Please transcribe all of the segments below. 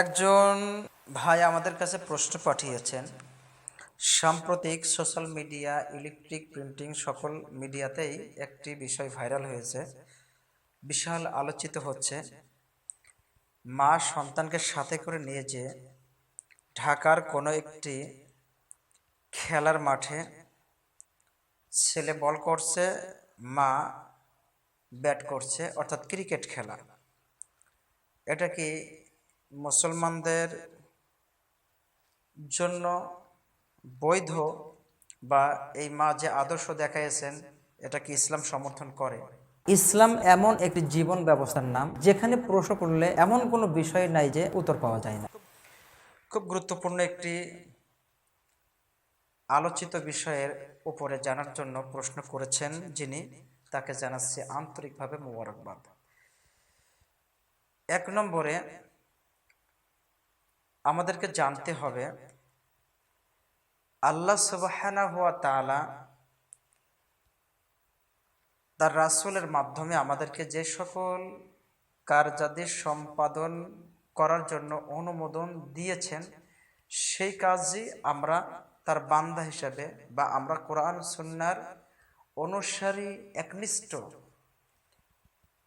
একজন ভাই আমাদের কাছে প্রশ্ন পাঠিয়েছেন, সাম্প্রতিক সোশ্যাল মিডিয়া, ইলেকট্রিক প্রিন্টিং সকল মিডিয়াতেই একটি বিষয় ভাইরাল হয়েছে, বিশাল আলোচিত হচ্ছে। মা সন্তানকে সাথে করে নিয়ে যে ঢাকার কোনো একটি খেলার মাঠে ছেলে বল করছে, মা ব্যাট করছে, অর্থাৎ ক্রিকেট খেলা। এটা কি মুসলমানদের জন্য বৈধ বা এই মা যে আদর্শ দেখাইছেন এটা কি ইসলাম সমর্থন করে? ইসলাম এমন একটি জীবন ব্যবস্থার নাম যেখানে প্রশ্ন করলে এমন কোনো বিষয় নাই যে উত্তর পাওয়া যায় না। খুব গুরুত্বপূর্ণ একটি আলোচিত বিষয়ের উপরে জানার জন্য প্রশ্ন করেছেন যিনি তাকে জানাচ্ছি আন্তরিকভাবে মোবারকবাদ। এক নম্বরে আমাদেরকে জানতে হবে, আল্লাহ সুবাহানা হুয়া তালা তার রাসূলের মাধ্যমে আমাদেরকে যে সকল কার্যাদি সম্পাদন করার জন্য অনুমোদন দিয়েছেন, সেই কাজই আমরা তার বান্দা হিসাবে বা আমরা কোরআন সুন্নার অনুসারী একনিষ্ঠ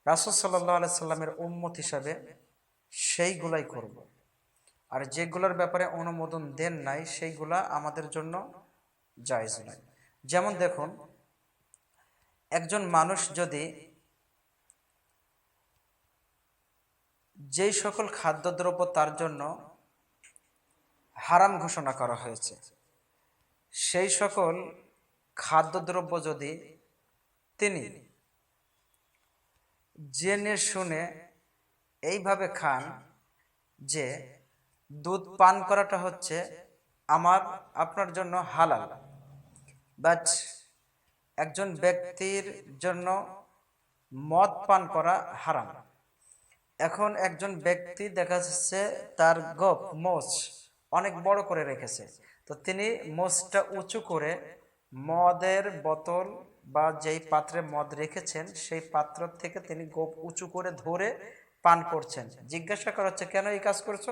রাসুল সাল্লাহ সাল্লামের উম্মত হিসাবে সেইগুলাই করব। আর যেগুলোর ব্যাপারে অনুমোদন দেন নাই, সেইগুলা আমাদের জন্য জায়জ নয়। যেমন দেখুন, একজন মানুষ যদি যেই সকল খাদ্যদ্রব্য তার জন্য হারাম ঘোষণা করা হয়েছে, সেই সকল খাদ্যদ্রব্য যদি তিনি জেনে শুনে এইভাবে খান যে দুধ পান করাটা হচ্ছে আমার, আপনার জন্য হালাল। বাট একজন ব্যক্তির জন্য মদ পান করা হারাম। এখন একজন ব্যক্তি দেখা যাচ্ছে তার গপ, মোচ অনেক বড় করে রেখেছে। তো তিনি মোচটা উঁচু করে মদের বোতল বা যেই পাত্রে মদ রেখেছেন, সেই পাত্র থেকে তিনি গোপ উঁচু করে ধরে পান করছেন। জিজ্ঞাসা করা হচ্ছে, কেন এই কাজ করছ?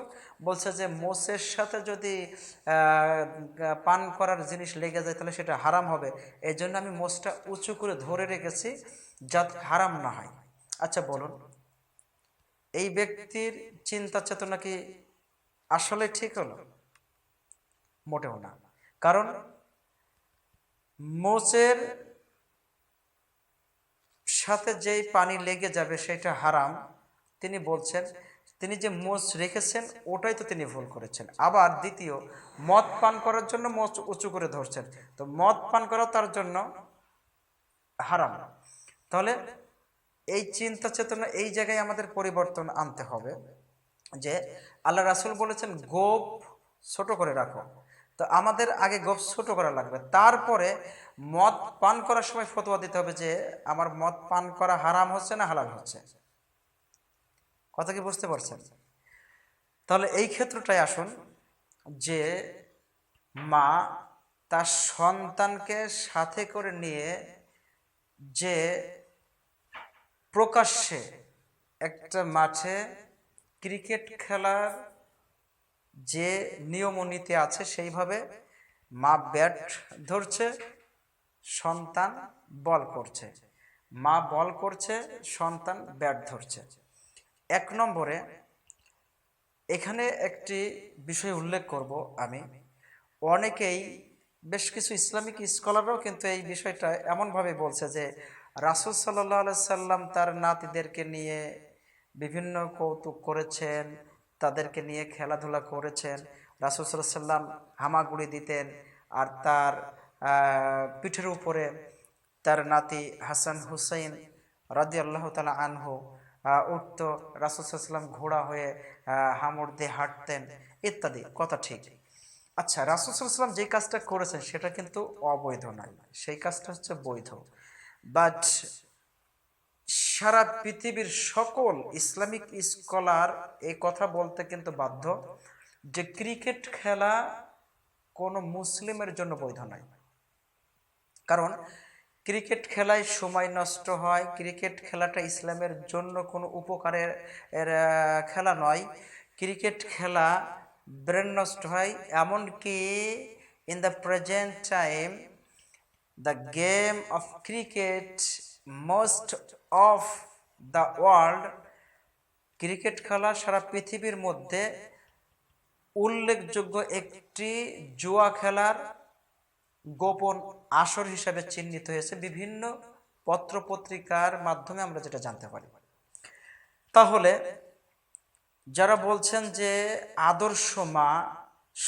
বলছে যে মোষের সাথে যদি পান করার জিনিস লেগে যায়, তাহলে সেটা হারাম হবে। এই জন্য আমি মোষটা উঁচু করে ধরে রেখেছি, যাতে হারাম না হয়। আচ্ছা বলুন। এই ব্যক্তির চিন্তা চেতনা কি আসলে ঠিক হলো? মোটেও না। কারণ মোচের সাথে যেই পানি লেগে যাবে, সেটা হারাম। তিনি বলছেন, তিনি যে মোচ রেখেছেন, ওটাই তো তিনি ভুল করেছেন। আবার দ্বিতীয়, মদ পান করার জন্য মোচ উঁচু করে ধরছেন। তো মদ পান করা তার জন্য হারাম। তাহলে এই চিন্তা চেতনা, এই জায়গায় আমাদের পরিবর্তন আনতে হবে যে আল্লাহ রাসুল বলেছেন, গোপ ছোট করে রাখো। তো আমাদের আগে গোপ ছোট করা লাগবে। তারপরে মদ পান করার সময় ফতোয়া দিতে হবে যে, আমার মদ পান করা হারাম হচ্ছে না হালাল হচ্ছে। কথা কি বুঝতে পারছেন? তাহলে এই ক্ষেত্রটাই আসুন যে মা তার সন্তানকে সাথে করে নিয়ে যে প্রকাশ্যে একটা মাঠে ক্রিকেট খেলার যে নিয়ম নীতি আছে সেইভাবে মা ব্যাট ধরছে, সন্তান বল করছে। মা বল করছে, সন্তান ব্যাট ধরছে। এক নম্বরে এখানে একটি বিষয় উল্লেখ করব আমি। অনেকেই বেশ কিছু ইসলামিক স্কলাররাও কিন্তু এই বিষয়টা এমনভাবে বলছে যে রাসুল সাল্লাহ সাল্লাম তার নাতিদেরকে নিয়ে বিভিন্ন কৌতুক করেছেন, তাদেরকে নিয়ে খেলাধুলা করেছেন, রাসুল সাল্লাহ সাল্লাম হামাগুড়ি দিতেন আর তার পিঠের উপরে তার নাতি হাসান হুসাইন রাজি আল্লাহ তালা আনহু উঠত রাসুসাল্লাম ঘোড়া হয়ে হামড় দিয়ে হাঁটতেন, ইত্যাদি, কথা ঠিক। আচ্ছা রাসুসাল্লাম যে কাজটা করেছেন সেটা কিন্তু অবৈধ নয়, সেই কাজটা হচ্ছে বৈধ। বাট সারা পৃথিবীর সকল ইসলামিক স্কলার এই কথা বলতে কিন্তু বাধ্য যে ক্রিকেট খেলা কোনো মুসলিমের জন্য বৈধ নয়। কারণ ক্রিকেট খেলায় সময় নষ্ট হয়। ক্রিকেট খেলাটা ইসলামের জন্য কোনো উপকারের খেলা নয়। ক্রিকেট খেলা ব্রেন নষ্ট হয়। এমনকি in the present time the game of cricket most of the world cricket খেলা সারা পৃথিবীর মধ্যে উল্লেখযোগ্য একটি জুয়া খেলার গোপন আসর হিসাবে চিহ্নিত হয়েছে বিভিন্ন পত্রপত্রিকার মাধ্যমে আমরা যেটা জানতে পারি। তাহলে যারা বলছেন যে আদর্শ মা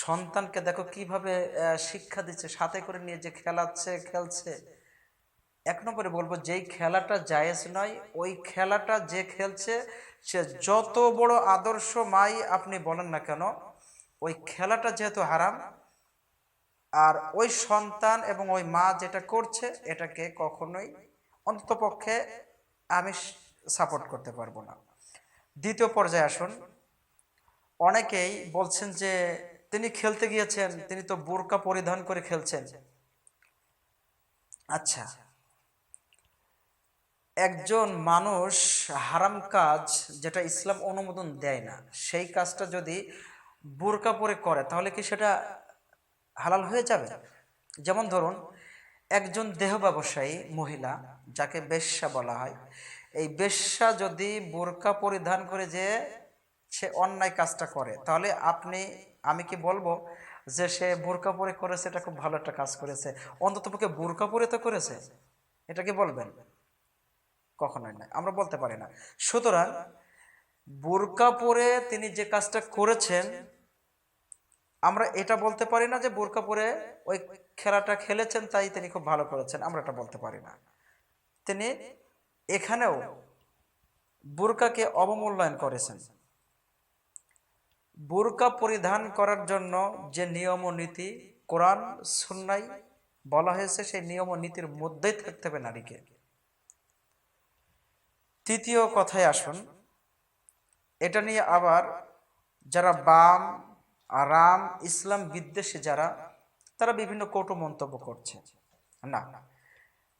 সন্তানকে দেখো কীভাবে শিক্ষা দিচ্ছে, সাথে করে নিয়ে যে খেলাচ্ছে, খেলছে, এক নম্বরে বলব যেই খেলাটা জায়েজ নয়, ওই খেলাটা যে খেলছে, সে যত বড় আদর্শ মাই আপনি বলেন না কেন, ওই খেলাটা যেহেতু হারাম আর ওই সন্তান এবং ওই মা যেটা করছে, এটাকে কখনোই অন্ততপক্ষে আমি সাপোর্ট করতে পারব না। দ্বিতীয় পর্যায়ে আসুন। অনেকেই বলছেন যে, তিনি খেলতে গিয়েছেন, তিনি তো বোরকা পরিধান করে খেলছেন। আচ্ছা একজন মানুষ হারাম কাজ যেটা ইসলাম অনুমোদন দেয় না, সেই কাজটা যদি বোরকা পরে করে, তাহলে কি সেটা হালাল হয়ে যাবে? যেমন ধরুন, একজন দেহ ব্যবসায়ী, মহিলা, যাকে বেশ্যা বলা হয়, এই বেশ্যা যদি বোরকা পরিধান করে যে সে অন্যায় কাজটা করে, তাহলে আপনি, আমি কি বলব যে সে বোরকা পরে করেছে, এটা খুব ভালো একটা কাজ করেছে। অন্ততপক্ষে বোরকা পরে তো করেছে। এটা কি বলবেন? কখনোই নয়, আমরা বলতে পারি না। সুতরাং বোরকা পরে তিনি যে কাজটা করেছেন আমরা এটা বলতে পারি না যে বোরকা পরে ওই খেলাটা খেলেছেন তাই তিনি খুব ভালো করেছেন, আমরা এটা বলতে পারি না। তিনি এখানেও বোরকাকে অবমূল্যায়ন করেছেন। বোরকা পরিধান করার জন্য যে নিয়ম ও নীতি কোরআন, সুন্নাই বলা হয়েছে, সেই নিয়ম ও নীতির মধ্যেই থাকতে হবে নারীকে। তৃতীয় কথায় আসুন, এটা নিয়ে আবার যারা বাম রাম ইসলাম বিদ্বেষী যারা, তারা বিভিন্ন কটু মন্তব্য করছে। না,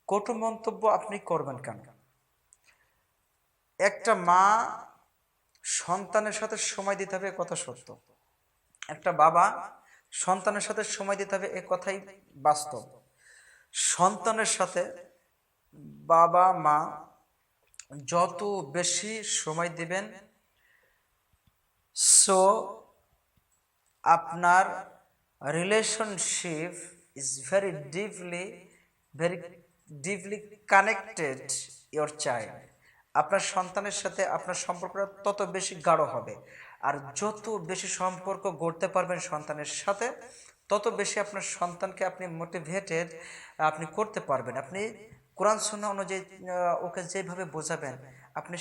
কটু মন্তব্য আপনি করবেন কেন? একটা মা সন্তানের সাথে সময় দিতে হবে কথা সত্য। একটা বাবা সন্তানের সাথে সময় দিতে হবে এ কথাই বাস্তব। সন্তানের সাথে বাবা, মা যত বেশি সময় দিবেন সো আপনার relationship is very deeply very deeply connected your child আপনার সন্তানের সাথে আপনার সম্পর্কটা তত বেশি গাঢ় হবে। আর যত বেশি সম্পর্ক গড়তে পারবেন সন্তানের সাথে, তত বেশি আপনার সন্তানকে আপনি মোটিভেটেড আপনি করতে পারবেন। আপনি কোরআন সুন্না অনুযায়ী ওকে যেভাবে বোঝাবেন, আপনি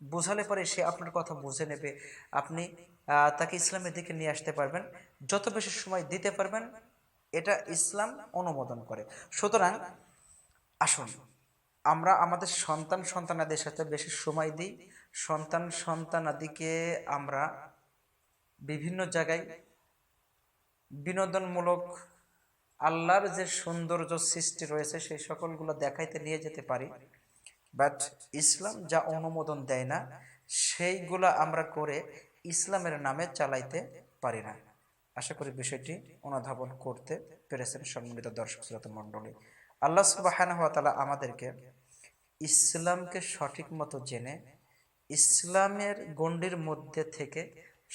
বোঝালে পরে সে আপনার কথা বুঝে নেবে। আপনি তাকে ইসলামের দিকে নিয়ে আসতে পারবেন। যত বেশি সময় দিতে পারবেন, এটা ইসলাম অনুমোদন করে। সুতরাং, আসুন, আমরা আমাদের সন্তান সন্তানাদের সাথে বেশি সময় দিই। সন্তান সন্তানাদিকে আমরা বিভিন্ন জায়গায় বিনোদনমূলক আল্লাহর যে সৌন্দর্য সৃষ্টি রয়েছে, সেই সকলগুলো দেখাইতে নিয়ে যেতে পারি। বাট ইসলাম যা অনুমোদন দেয় না, সেইগুলো আমরা করে ইসলামের নামে চালাইতে পারি না। আশা করি বিষয়টি অনুধাবন করতে পেরেছেন সম্মিলিত দর্শক শ্রোতা মণ্ডলী। আল্লাহ সুবাহান তালা আমাদেরকে ইসলামকে সঠিক মতো জেনে, ইসলামের গণ্ডির মধ্যে থেকে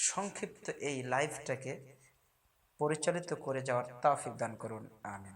সংক্ষিপ্ত এই লাইফটাকে পরিচালিত করে যাওয়ার তাফিক দান করুন। আমিন।